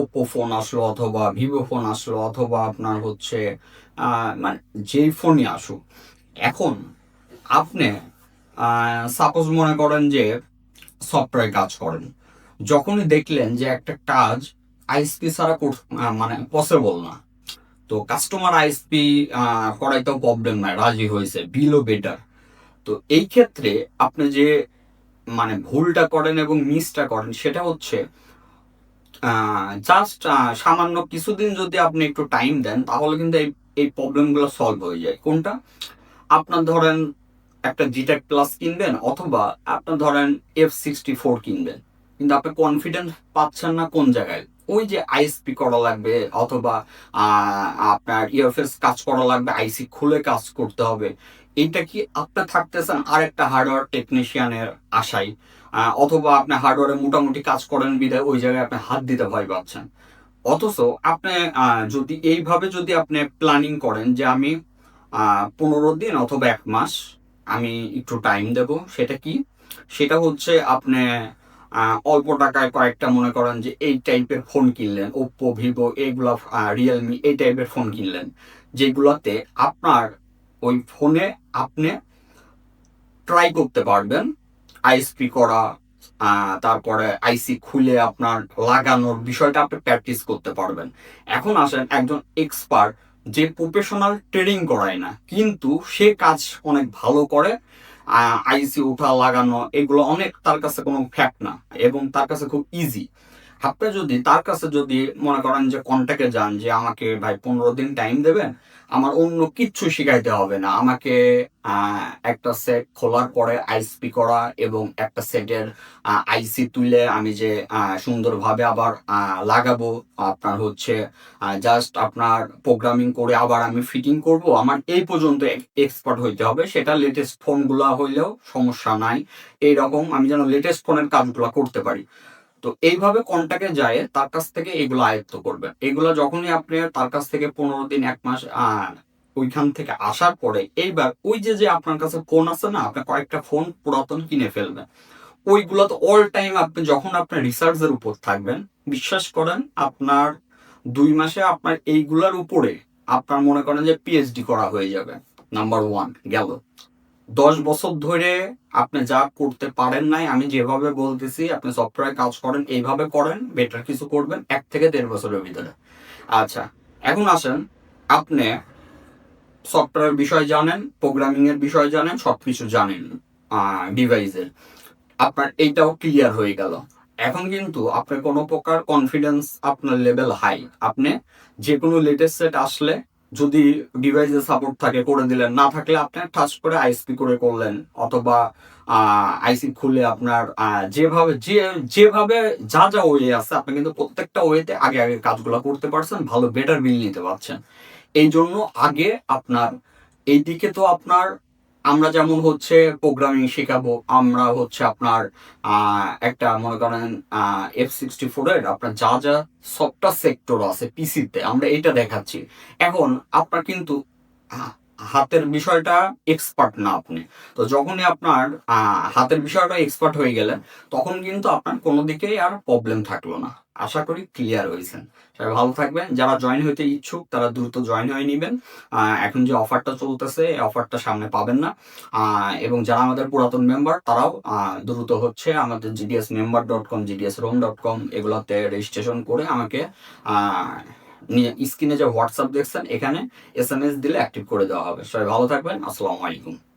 Oppo phone আসলো অথবা Vivo phone আসলো অথবা আপনার হচ্ছে মানে যেই ফোনই আসুক। এখন আপনি সাপোজ মনে করেন যে সফটওয়্যার কাজ করেন, যখনই দেখলেন যে একটা কাজ আইএসপি ছাড়া মানে পসিবল না, তো কাস্টমার আইএসপি করাইতেও প্রবলেম নাই, রাজি হয়েছে বিলও বেটার তো এই ক্ষেত্রে আপনি যে মানে ভুলটা করেন এবং মিসটা করেন, সেটা হচ্ছে জাস্ট সামান্য কিছুদিন যদি আপনি একটু টাইম দেন, তাহলে কিন্তু এই এই প্রবলেমগুলো সলভ হয়ে যায়। কোনটা? আপনার ধরেন একটা জিটেক প্লাস কিনবেন, অথবা আপনার ধরেন এফ সিক্সটি ফোর কিনবেন। কিন্তু আপনি কনফিডেন্স পাচ্ছেন না কোন জায়গায়? ওই যে আইএসপি করা লাগবে, অথবা আপনার ইউএফএস কাজ করা লাগবে আইসি খুলে কাজ করতে হবে। এইটা কি আপনি থাকতেছেন আরেকটা হার্ডওয়্যার টেকনিশিয়ানের আশায়? অথবা আপনি হার্ডওয়্যারে মোটামুটি কাজ করেন বিধায় ওই জায়গায় আপনি হাত দিতে ভয় পাচ্ছেন। অথচ আপনি যদি এইভাবে যদি আপনি প্ল্যানিং করেন যে আমি পনেরো দিন অথবা এক মাস আমি একটু টাইম দেব, সেটা কি? সেটা হচ্ছে আপনি অল্প টাকায় কয়েকটা মনে করেন যে এই টাইপের ফোন কিনলেন ওপ্পো ভিভো এইগুলো রিয়েলমি এই টাইপের ফোন কিনলেন, যেগুলোতে আপনার ওই ফোনে আপনি ট্রাই করতে পারবেন। আইএসপি করা তারপরে আইসি খুলে আপনার লাগানোর বিষয়টা আপনি প্র্যাকটিস করতে পারবেন। এখন আসেন একজন এক্সপার্ট যে প্রফেশনাল ট্রেডিং করায় না, কিন্তু সে কাজ অনেক ভালো করে আইসি উঠা লাগানো, এগুলো অনেক তার কাছে কোনো ফ্যাক্ট না এবং তার কাছে খুব ইজি আপনি যদি তার কাছে যদি মনে করেন যে কন্ট্যাক্টে যান যে আমাকে ভাই পনেরো দিন টাইম দেবেন, আমার অন্য কিচ্ছু শিখাইতে হবে না। আমাকে একটা সেট খোলার পরে আইসপি করা এবং একটা সেটের আইসি তুলে আমি যে সুন্দরভাবে আবার লাগাবো। আপনার হচ্ছে জাস্ট আপনার প্রোগ্রামিং করে আবার আমি ফিটিং করব। আমার এই পর্যন্ত এক্সপার্ট হইতে হবে। সেটা লেটেস্ট ফোনগুলো হইলেও সমস্যা নাই। এইরকম আমি যেন লেটেস্ট ফোনের কাজগুলো করতে পারি। তো এইভাবে কন্ট্যাক্টে যায়, তার কাছ থেকে এগুলো আয়ত্ত করবেন এগুলো যখনই আপনি তার কাছ থেকে পনেরো দিন, এক মাস ওইখান থেকে আসার পরে এইবার ওই যে যে আপনার কাছে ফোন আছে না, আপনি কয়েকটা ফোন পুরাতন কিনে ফেলবেন। ওইগুলো তো অল টাইম আপনি, যখন আপনার রিসার্চের উপর থাকবেন, বিশ্বাস করেন আপনার দুই মাসে আপনার এইগুলার উপরে আপনার মনে করেন যে পিএইচডি করা হয়ে যাবে। নাম্বার ওয়ান গেল। দশ বছর ধরে আপনি যা করতে পারেন নাই, আমি যেভাবে বলতেছি, আপনি সফটওয়্যার কাজ করেন, এইভাবে করেন বেটার কিছু করবেন, এক থেকে দেড় বছরের ভিতরে। আচ্ছা এখন আসেন, আপনি সফটওয়্যার বিষয় জানেন প্রোগ্রামিং এর বিষয় জানেন, সবকিছু জানেন ডিভাইসের আপনার এইটাও ক্লিয়ার হয়ে গেল। এখন কিন্তু আপনার কোনো প্রকার কনফিডেন্স আপনার লেভেল হাই আপনি যে কোনো লেটেস্ট সেট আসলে যদি ডিভাইসে সাপোর্ট থাকে করে দিলেন, না থাকলে আপনি টাচ করে আইসপি করে করলেন অথবা আইসি খুলে আপনার যেভাবে, যে, যেভাবে যা যা ওয়ে আছে, আপনি কিন্তু প্রত্যেকটা ওয়েতে আগে আগে কাজগুলো করতে পারছেন, ভালো বেটার বিল নিতে পারছেন। এই জন্য আগে আপনার, এইদিকে তো আপনার আমরা যেমন হচ্ছে প্রোগ্রামিং শেখাবো, আমরা হচ্ছে আপনার একটা মনে করেন এফ সিক্সটি ফোরের আপনার যা যা সবটা সেক্টর আছে পিসিতে আমরা এটা দেখাচ্ছি। এখন আপনার কিন্তু হাতের বিষয়টা এক্সপার্ট না আপনি। তো যখনই আপনার হাতের বিষয়টা এক্সপার্ট হয়ে গেলেন, তখন কিন্তু আপনার কোনো দিকেই আর প্রবলেম থাকল না। আশা করি ক্লিয়ার হয়েছেন। সবাই ভালো থাকবেন। যারা জয়েন হইতে ইচ্ছুক, তারা দ্রুত জয়েন হয়ে নেবেন। এখন যে অফারটা চলতেছে, এই অফারটা সামনে পাবেন না। এবং যারা আমাদের পুরাতন মেম্বার তারাও দ্রুত হচ্ছে আমাদের GDS member dot com GDS Rome dot com এগুলোতে রেজিস্ট্রেশন করে আমাকে স্ক্রিনে যে হোয়াটসঅ্যাপ দেখছেন, এখানে এস দিলে অ্যাক্টিভ করে দেওয়া হবে। সবাই ভালো থাকবেন। আসসালামু আলাইকুম।